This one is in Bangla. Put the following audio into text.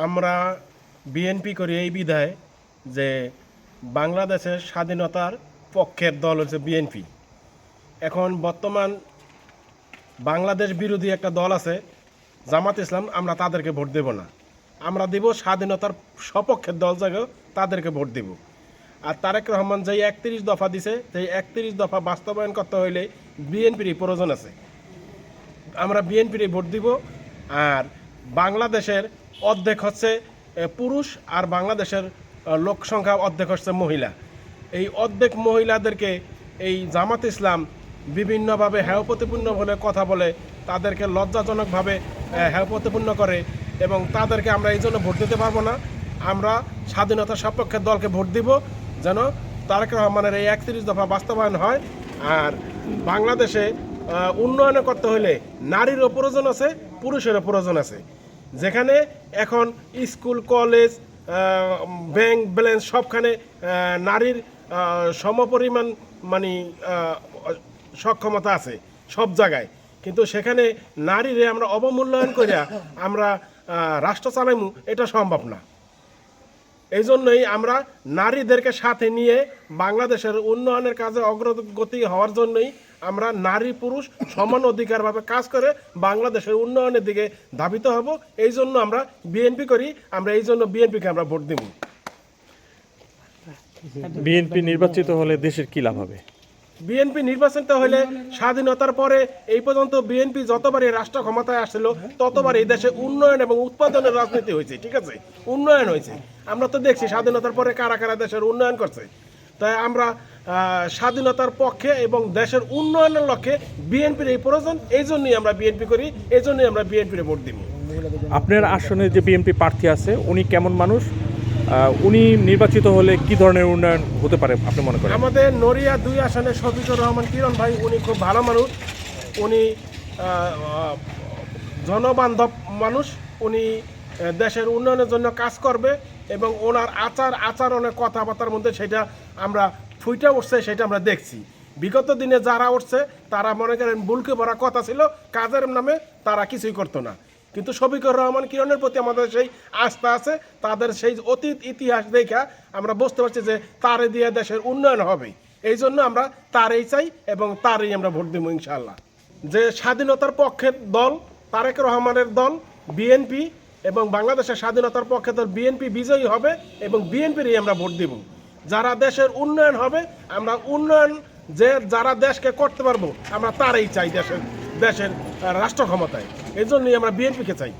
আমরা বিএনপি করি এই বিধায় যে বাংলাদেশের স্বাধীনতার পক্ষের দল হচ্ছে বিএনপি। এখন বর্তমান বাংলাদেশ বিরোধী একটা দল আছে, জামাত ইসলাম, আমরা তাদেরকে ভোট দেব না। আমরা দিব স্বাধীনতার সপক্ষের দল যাকে তাদেরকে ভোট দেব। আর তারেক রহমান যেই একত্রিশ দফা দিছে, সেই একত্রিশ দফা বাস্তবায়ন করতে হইলে বিএনপির প্রয়োজন আছে। আমরা বিএনপির ভোট দিব, আর বাংলাদেশের অর্ধেক হচ্ছে পুরুষ আর বাংলাদেশের লোক সংখ্যা অর্ধেক হচ্ছে মহিলা। এই অর্ধেক মহিলাদেরকে এই জামাত ইসলাম বিভিন্নভাবে হেয় প্রতিপূর্ণ বলে কথা বলে তাদেরকে লজ্জাজনকভাবে আহ, হেয় প্রতিপূর্ণ করে এবং তাদেরকে আমরা এই জন্য ভোট দিতে পারব না। আমরা স্বাধীনতা সপক্ষের দলকে ভোট দিব যেন তারেক রহমানের এই একত্রিশ দফা বাস্তবায়ন হয়। আর বাংলাদেশে উন্নয়ন করতে হলে নারীরও প্রয়োজন আছে পুরুষেরও প্রয়োজন আছে। যেখানে এখন স্কুল, কলেজ ব্যাংক ব্যালেন্স সবখানে নারীর সমপরিমাণ মানে সক্ষমতা আছে সব জায়গায়। কিন্তু সেখানে নারীরে আমরা অবমূল্যায়ন করিয়া আমরা রাষ্ট্র চালাইমু, এটা সম্ভব না। এই জন্যই আমরা নারীদেরকে সাথে নিয়ে বাংলাদেশের উন্নয়নের কাজে অগ্রগতি হওয়ার জন্যই আমরা নারী পুরুষ সমান অধিকারভাবে কাজ করে বাংলাদেশের উন্নয়নের দিকে ধাবিত হব। এই জন্য আমরা বিএনপি করি, আমরা এই জন্য বিএনপিকে আমরা ভোট দেব। বিএনপি নির্বাচিত হলে দেশের কি লাভ হবে? বিএনপি নির্বাচিত হলে স্বাধীনতার পরে এই পর্যন্ত বিএনপি যতবারই রাষ্ট্র ক্ষমতায় আসছিল ততবার এই দেশে উন্নয়ন এবং উৎপাদনের রাজনীতি হয়েছে, ঠিক আছে? উন্নয়ন হয়েছে। আমরা তো দেখছি স্বাধীনতার পরে কারা কারা দেশের উন্নয়ন করছে। তাই আমরা স্বাধীনতার পক্ষে এবং দেশের উন্নয়নের লক্ষ্যে বিএনপির এই প্রয়োজন, এই জন্যই আমরা বিএনপি করি, এই জন্যই আমরা বিএনপির ভোট দিব। আপনার আসনে যে বিএনপি প্রার্থী আছে, উনি কেমন মানুষ? উনি নির্বাচিত হলে কি ধরনের উন্নয়ন হতে পারে আপনি মনে করেন? আমাদের নড়িয়া দুই আসনে শফিকুর রহমান কিরণ ভাই, উনি খুব ভালো মানুষ। উনি জনবান্ধব মানুষ। উনি দেশের উন্নয়নের জন্য কাজ করবে এবং ওনার আচার আচরণের কথাবার্তার মধ্যে সেটা আমরা ফুইটা উঠছে, সেটা আমরা দেখছি। বিগত দিনে যারা উঠছে, তারা মনে করেন বুলকে ভরা কথা ছিল, কাজের নামে তারা কিছুই করতো না। কিন্তু শফিকুর রহমান কিরণের প্রতি আমাদের সেই আস্থা আছে, তাদের সেই অতীত ইতিহাস দেখা আমরা বুঝতে পারছি যে তারে দিয়ে দেশের উন্নয়ন হবে। এই জন্য আমরা তারই চাই এবং তারই আমরা ভোট দিব ইনশাল্লাহ যে স্বাধীনতার পক্ষের দল, তারেক রহমানের দল, বিএনপি এবং বাংলাদেশের স্বাধীনতার পক্ষে দল বিএনপি বিজয়ী হবে এবং বিএনপিরই আমরা ভোট দিব। যারা দেশের উন্নয়ন হবে, আমরা উন্নয়ন যে যারা দেশকে করতে পারব, আমরা তারই চাই দেশের দেশের রাষ্ট্র ক্ষমতায়। এই জন্যই আমরা বিএনপিকে চাই।